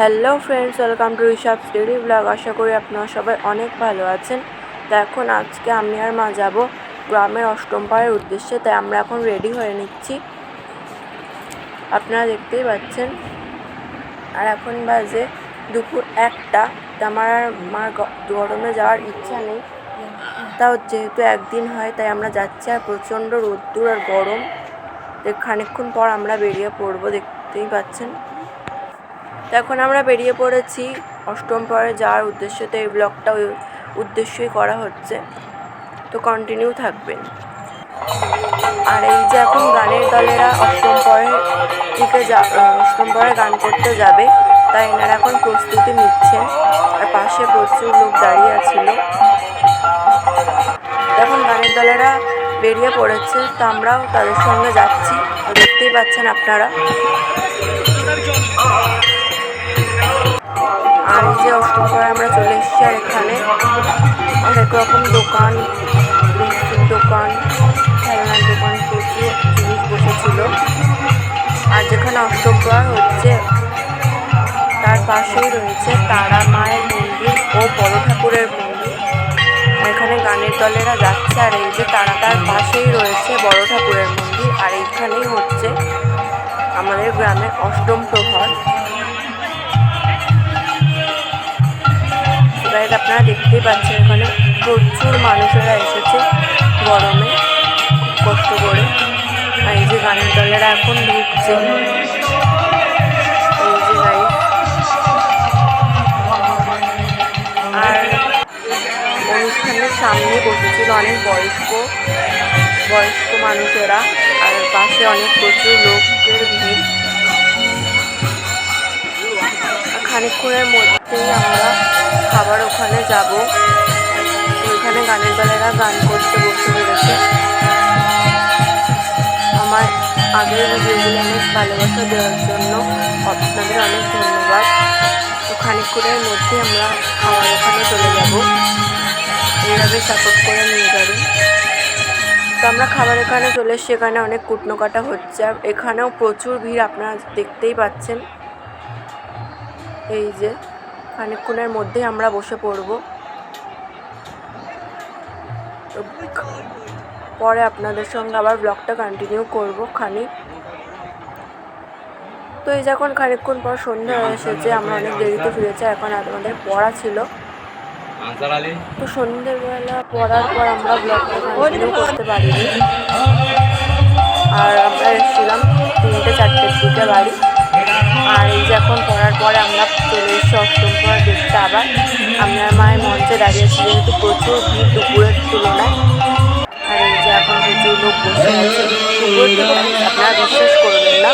Hello friends welcome to Rishabh steady blog আশা করি আপনারা সবাই অনেক ভালো আছেন। তো এখন আজকে আমি আর মা যাব গ্রামের অষ্টম পাড়ের উদ্দেশ্যে, তাই আমরা এখন রেডি হয়ে নিচ্ছি। আপনারা দেখতেই পাচ্ছেন। আর এখন বাজে দুপুর একটা আমার আর মার গরমে যাওয়ার ইচ্ছা নেই। তাও যেহেতু একদিন হয়, তাই আমরা যাচ্ছি আর প্রচণ্ড রোদ্দুর আর গরম। তো খানিকক্ষণ পর আমরা বেরিয়ে পড়ব, দেখতেই পাচ্ছেন। তো এখন আমরা বেরিয়ে পড়েছি অষ্টম পরে যাওয়ার উদ্দেশ্যে তো এই ব্লগটা ওই উদ্দেশ্যই করা হচ্ছে। তো কন্টিনিউ থাকবেন আর এই যে এখন গানের দলেরা অষ্টম পরের দিকে যা অষ্টম পরে গান করতে যাবে, তাই এনারা এখন প্রস্তুতি নিচ্ছেন। আর পাশে প্রচুর লোক দাঁড়িয়ে আছিল এখন গানের দলেরা বেরিয়ে পড়েছে, তো আমরাও তাদের সঙ্গে যাচ্ছি। দেখতেই পাচ্ছেন আপনারা। আর এই যে অষ্টম পরে আমরা চলে এসেছি আর এখানে অনেক রকম দোকান মিষ্টির দোকান, খেলনার দোকান প্রচুর জিনিস বসেছিল। আর যেখানে অষ্টম প্রহর হচ্ছে, তার পাশেই রয়েছে তারা মায়ের মন্দির ও বড় ঠাকুরের মন্দির। এখানে গানের দলেরা যাচ্ছে আর এই যে তারা তার পাশেই রয়েছে বড় ঠাকুরের মন্দির। আর এইখানেই হচ্ছে আমাদের গ্রামের অষ্টম প্রহর। আপনারা দেখতেই পাচ্ছেন এখানে প্রচুর মানুষেরা এসেছে গরমে, কষ্ট করে। আর এই যে গানের দলেরা এখন ঢুকছে। আর অনুষ্ঠানের সামনে বসেছিল অনেক বয়স্ক বয়স্ক মানুষেরা। আর পাশে অনেক প্রচুর লোকের ভিড়। আর খানিকক্ষণের মধ্যেই আমরা খাবার ওখানে যাব। ওইখানে গানের বেলারা গান করতে বসে পড়েছে আমার আগের ভিডিওগুলো অনেক ভালোবাসা দেওয়ার জন্য আপনাদের অনেক ধন্যবাদ। তো খানিকক্ষণের মধ্যে আমরা খাবার ওখানে চলে যাব। এইভাবে সাপোর্ট করে নিয়ে যাবেন তো আমরা খাবার এখানে চলে এসেছি। এখানে অনেক কুটনো কাটা হচ্ছে। আর এখানেও প্রচুর ভিড় আপনারা দেখতেই পাচ্ছেন। এই যে খানিকক্ষণের মধ্যেই আমরা বসে পড়ব। পরে আপনাদের সঙ্গে আবার ব্লগটা কন্টিনিউ করব খানিক। তো এই যখন খানিকক্ষণ পর সন্ধ্যা হয়ে এসেছে আমরা অনেক দেরিতে ফিরেছি এখন আমাদের পড়া ছিল। তো সন্ধ্যেবেলা পড়ার পর আমরা ব্লগটা কন্টিনিউ করতে পারিনি। আর আমরা এসেছিলাম তিনটে চারটের দিকে বাড়ি। আর এই যে এখন পড়ার পরে আমরা চলে এসেছি অষ্টম আবার আমরা মায়ের মঞ্চে দাঁড়িয়েছি যেহেতু প্রচুর ভিড় দুপুরের তুলনায়। আর এই যে এখন প্রচুর লোক বসে আছে দুপুরের থেকে আপনারা বিশ্বাস করবেন না।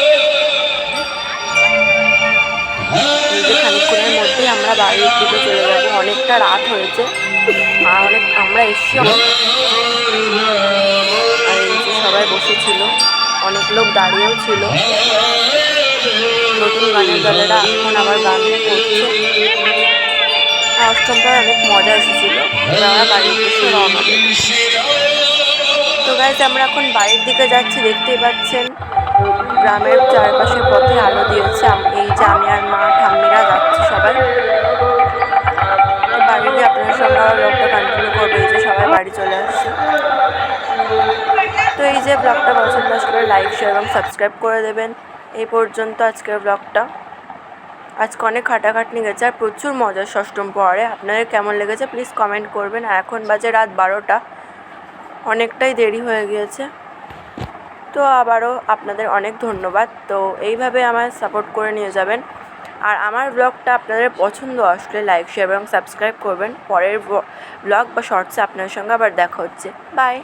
খানিকক্ষণের মধ্যেই আমরা বাড়ির দিকে চলে যাব। অনেকটা রাত হয়েছে। অনেক, আমরা এসছি আর এই যে সবাই বসেছিল। অনেক লোক দাঁড়িয়েও ছিল। নতুন গানের দলেরা এখন আবার গান করছে। আর অষ্টমটার অনেক মজা এসেছিল। আমরা বাড়ির উদ্দেশ্যে রওনা তো গাইজ আমরা এখন বাড়ির দিকে যাচ্ছি, দেখতেই পাচ্ছেন। গ্রামের চারপাশের পথে আলো দিয়েছে। এই যে আমি আর মা, ঠাম্মিরা যাচ্ছি সবাই। তো বাড়ি গিয়ে আপনার সঙ্গে ব্লগটা কন্টিনিউ করব। এই যে সবাই বাড়ি চলে আসছে। তো এই যে ব্লগটা পছন্দ আসলে লাইক শেয়ার এবং সাবস্ক্রাইব করে দেবেন। এই পর্যন্ত আজকের ব্লগটা আজকে অনেক খাটাখাটনি গেছে আর প্রচুর মজা ষষ্ঠম পরে আপনাদের কেমন লেগেছে প্লিজ কমেন্ট করবেন। আর এখন বাজে রাত বারোটা। অনেকটাই দেরি হয়ে গিয়েছে। তো আবারও আপনাদের অনেক ধন্যবাদ। তো এইভাবে আমার সাপোর্ট করে নিয়ে যাবেন। আর আমার ব্লগটা আপনাদের পছন্দ আসলে লাইক শেয়ার এবং সাবস্ক্রাইব করবেন। পরের ব্লগ বা শর্টসে আপনার সঙ্গে আবার দেখা হচ্ছে। বাই